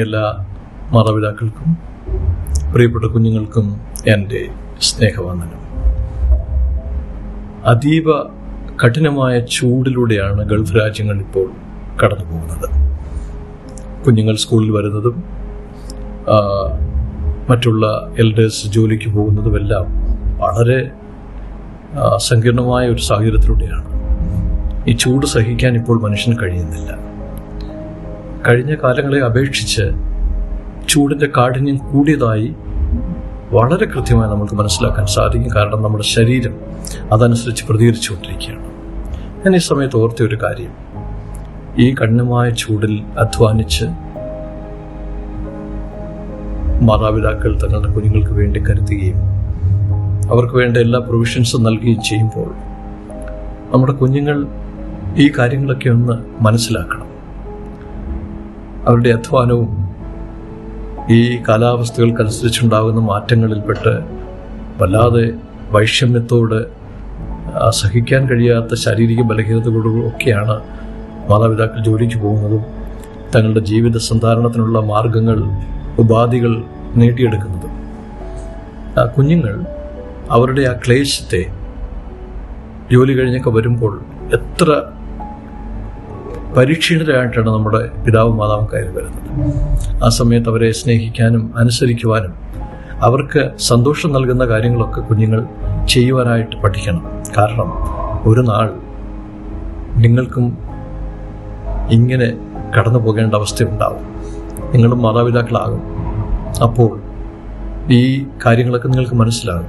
എല്ലാ മാതാപിതാക്കൾക്കും പ്രിയപ്പെട്ട കുഞ്ഞുങ്ങൾക്കും എന്റെ സ്നേഹവന്ദനം. അതീവ കഠിനമായ ചൂടിലൂടെയാണ് ഗൾഫ് രാജ്യങ്ങൾ ഇപ്പോൾ കടന്നു പോകുന്നത് കുഞ്ഞുങ്ങൾ സ്കൂളിൽ വരുന്നതും മറ്റുള്ള എൽഡേഴ്സ് ജോലിക്ക് പോകുന്നതുമെല്ലാം വളരെ സങ്കീർണമായ ഒരു സാഹചര്യത്തിലൂടെയാണ്. ഈ ചൂട് സഹിക്കാൻ ഇപ്പോൾ മനുഷ്യന് കഴിയുന്നില്ല. കഴിഞ്ഞ കാലങ്ങളെ അപേക്ഷിച്ച് ചൂടിന്റെ കാഠിന്യം കൂടിയതായി വളരെ കൃത്യമായി നമുക്ക് മനസ്സിലാക്കാൻ സാധിക്കും. കാരണം നമ്മുടെ ശരീരം അതനുസരിച്ച് പ്രതികരിച്ചുകൊണ്ടിരിക്കുകയാണ്. ഞാൻ ഈ സമയത്ത് ഓർത്ത ഒരു കാര്യം. ഈ കഠിനമായ ചൂടിൽ അധ്വാനിച്ച് മാതാപിതാക്കൾ തങ്ങളുടെ കുഞ്ഞുങ്ങൾക്ക് വേണ്ടി കരുതുകയും അവർക്ക് വേണ്ട എല്ലാ പ്രൊവിഷൻസും നൽകുകയും ചെയ്യുമ്പോൾ നമ്മുടെ കുഞ്ഞുങ്ങൾ ഈ കാര്യങ്ങളൊക്കെ ഒന്ന് മനസ്സിലാക്കണം. അവരുടെ അധ്വാനവും ഈ കാലാവസ്ഥകൾക്കനുസരിച്ചുണ്ടാകുന്ന മാറ്റങ്ങളിൽപ്പെട്ട് വല്ലാതെ വൈഷമ്യത്തോട് സഹിക്കാൻ കഴിയാത്ത ശാരീരിക ബലഹീനതകളോടും ഒക്കെയാണ് മാതാപിതാക്കൾ ജോലിക്ക് പോകുന്നതും തങ്ങളുടെ ജീവിത സന്ധാരണത്തിനുള്ള മാർഗങ്ങൾ ഉപാധികൾ നേടിയെടുക്കുന്നതും. ആ കുഞ്ഞുങ്ങൾ അവരുടെ ആ ക്ലേശത്തെ ജോലി കഴിഞ്ഞൊക്കെ വരുമ്പോൾ എത്ര പരീക്ഷീണരായിട്ടാണ് നമ്മുടെ പിതാവും മാതാവും കയറി വരുന്നത്. ആ സമയത്ത് അവരെ സ്നേഹിക്കാനും അനുസരിക്കുവാനും അവർക്ക് സന്തോഷം നൽകുന്ന കാര്യങ്ങളൊക്കെ കുഞ്ഞുങ്ങൾ ചെയ്യുവാനായിട്ട് പഠിക്കണം. കാരണം ഒരു നാൾ നിങ്ങൾക്കും ഇങ്ങനെ കടന്നു പോകേണ്ട അവസ്ഥയുണ്ടാവും. നിങ്ങളും മാതാപിതാക്കളാകും. അപ്പോൾ ഈ കാര്യങ്ങളൊക്കെ നിങ്ങൾക്ക് മനസ്സിലാകും.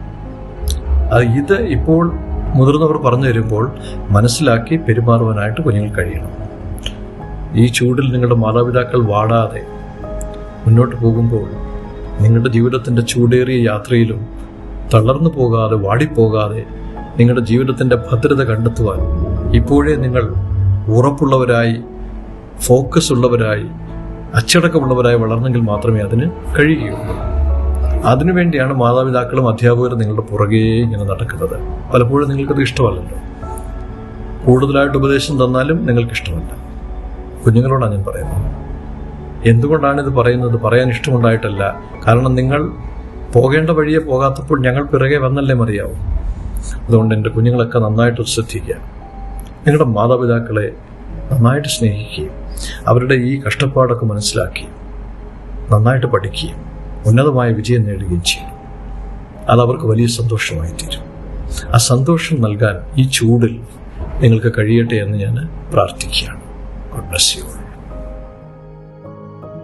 അത് ഇത് ഇപ്പോൾ മുതിർന്നവർ പറഞ്ഞു തരുമ്പോൾ മനസ്സിലാക്കി പെരുമാറുവാനായിട്ട് കുഞ്ഞുങ്ങൾ കഴിയണം. ഈ ചൂടിൽ നിങ്ങളുടെ മാതാപിതാക്കൾ വാടാതെ മുന്നോട്ട് പോകുമ്പോൾ നിങ്ങളുടെ ജീവിതത്തിന്റെ ചൂടേറിയ യാത്രയിലും തളർന്നു പോകാതെ വാടിപ്പോകാതെ നിങ്ങളുടെ ജീവിതത്തിന്റെ ഭദ്രത കണ്ടെത്തുവാൻ ഇപ്പോഴേ നിങ്ങൾ ഉറപ്പുള്ളവരായി ഫോക്കസ് ഉള്ളവരായി അച്ചടക്കമുള്ളവരായി വളർന്നെങ്കിൽ മാത്രമേ അതിന് കഴിയുകയുള്ളൂ. അതിനുവേണ്ടിയാണ് മാതാപിതാക്കളും അധ്യാപകരും നിങ്ങളുടെ പുറകെ ഇങ്ങനെ നടക്കുന്നത്. പലപ്പോഴും നിങ്ങൾക്കത് ഇഷ്ടമല്ലല്ലോ. കൂടുതലായിട്ട് ഉപദേശം തന്നാലും നിങ്ങൾക്ക് ഇഷ്ടമല്ല കുഞ്ഞുങ്ങളോടാണ് ഞാൻ പറയുന്നത്. എന്തുകൊണ്ടാണ് ഇത് പറയുന്നത്? പറയാൻ ഇഷ്ടമുണ്ടായിട്ടല്ല. കാരണം നിങ്ങൾ പോകേണ്ട വഴിയെ പോകാത്തപ്പോൾ ഞങ്ങൾ പിറകെ വന്നല്ലേ മറിയാവും അതുകൊണ്ട് എന്റെ കുഞ്ഞുങ്ങളൊക്കെ നന്നായിട്ട് ശ്രദ്ധിക്കുക. നിങ്ങളുടെ മാതാപിതാക്കളെ നന്നായിട്ട് സ്നേഹിക്കുകയും അവരുടെ ഈ കഷ്ടപ്പാടൊക്കെ മനസ്സിലാക്കി നന്നായിട്ട് പഠിക്കുകയും ഉന്നതമായ വിജയം നേടുകയും ചെയ്യും അത് അവർക്ക് വലിയ സന്തോഷമായി തീരും. ആ സന്തോഷം നൽകാൻ ഈ ചൂടിൽ നിങ്ങൾക്ക് കഴിയട്ടെ എന്ന് ഞാൻ പ്രാർത്ഥിക്കുകയാണ്. God bless you all.